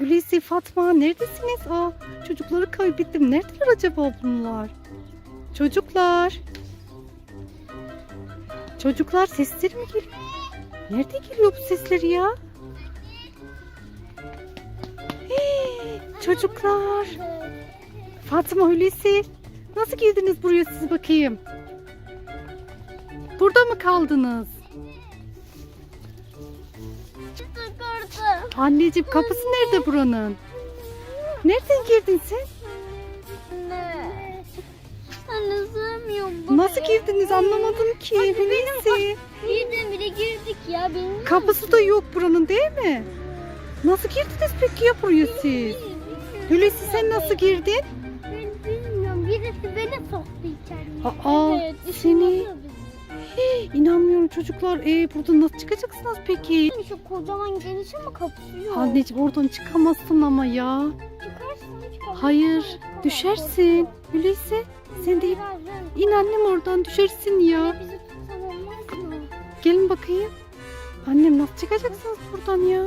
Hulusi, Fatma neredesiniz? Aa, çocukları kaybettim. Neredeler acaba bunlar? Çocuklar. Çocuklar sesleri mi geliyor? Nerede geliyor bu sesleri ya? Hey, çocuklar. Fatma, Hulusi. Nasıl girdiniz buraya siz bakayım? Burada mı kaldınız? Anneciğim kapısı nerede buranın? Nereden girdin sen? Anne. Anne sığmıyorum buraya. Nasıl girdiniz anlamadım ki. Hulusi. Birden bire girdik ya. Bilmiyorum. Kapısı da yok buranın değil mi? Nasıl girdiniz peki ya buraya siz? Hulusi sen nasıl girdin? Ben bilmiyorum. Birisi beni soktu içeriye. Aa Evet, seni Hey, inanmıyorum çocuklar. Ee, buradan nasıl çıkacaksınız peki? Şu kocaman geniş ama kapısı yok. Anneciğim oradan çıkamazsın ama ya. Çıkarsın çıkarsın. Hayır düşersin. Hulusi sen de in annem oradan düşersin ya. Anne bizi tutsan olmaz mı? Gelin bakayım. Annem nasıl çıkacaksınız buradan ya?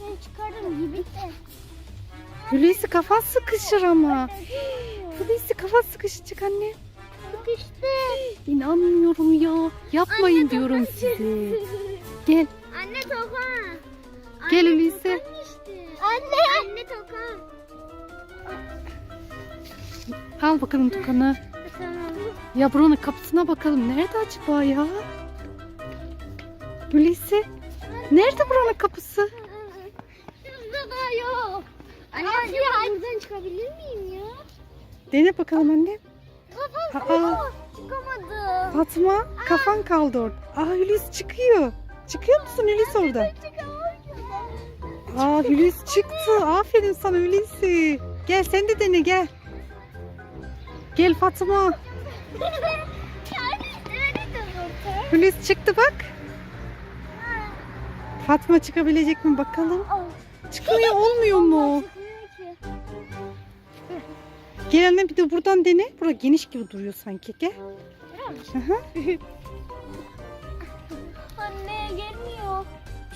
Ben çıkarım gibi de. Hulusi kafan sıkışır ama. Hulusi kafan sıkışacak anne. Sıkıştı. İnanmıyorum ya. Yapmayın Anne, diyorum tokan size. çıktı. Gel. Anne tokan. Gel Anne, Hulusi. tokan işte. Anne. Anne tokan. Al bakalım Tukan'ı. Tamam. Ya buranın kapısına bakalım. Nerede acaba ya? Hulusi. Nerede buranın kapısı? Şurada da yok. Anne acaba buradan çıkabilir miyim ya? Dene bakalım anne. Aa. Çıkamadım. Fatma kafan kaldı orada. Aa Hulusi çıkıyor. Çıkıyor musun Hulusi orada? Aa Hulusi çıktı. Aferin sana Hulusi. Gel sen de dene gel. Gel Fatma. Hulusi çıktı bak. Fatma çıkabilecek mi bakalım. Çıkmıyor olmuyor mu? Gel anne bir de buradan dene. Bura geniş gibi duruyor sanki. Gel. Anne gelmiyor.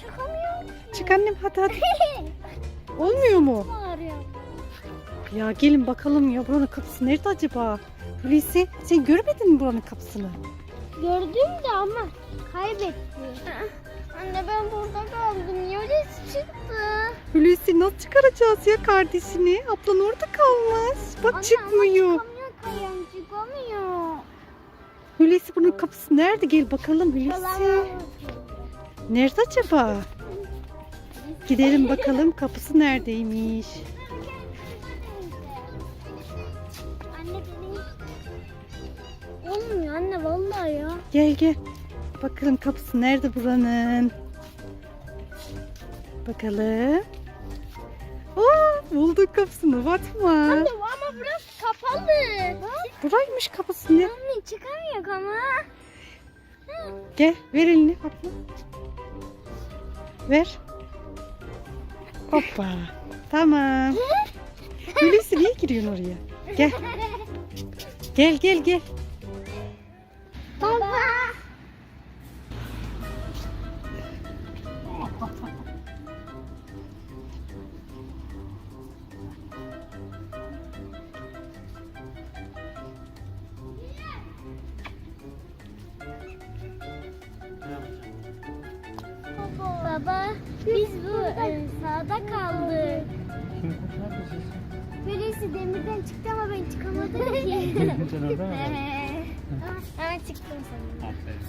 Çıkamıyorum. Çık annem hadi hadi. Olmuyor mu? Ağrıyor. Ya gelin bakalım ya buranın kapısı nerede acaba? Hulusi sen görmedin mi buranın kapısını? Gördüm de ama kaybetti. Anne ben burada kaldım. Yöresi çıktı. Hulusi nasıl çıkaracağız ya kardeşini? Ablan orada kalmış. Bak Anne, çıkmıyor. Ama çıkamıyor kayam çıkamıyor. Hulusi bunun kapısı nerede? Gel bakalım Hulusi. Nerede acaba? Gidelim bakalım kapısı neredeymiş. Olmuyor anne vallahi ya. Gel gel. Bakalım kapısı nerede buranın? Bakalım. Aa, bulduk kapısını Fatma. Anne ama burası kapalı. Buraymış kapısı ne? Anne çıkamıyor ama. Gel ver elini Fatma. Ver. Hoppa. Tamam. Hulusi niye giriyorsun oraya? Gel. Gel gel gel. Baba, biz bu sağda kaldık. Birisi demirden çıktı ama ben çıkamadım ki. Hemen çıktım sana. Aferin.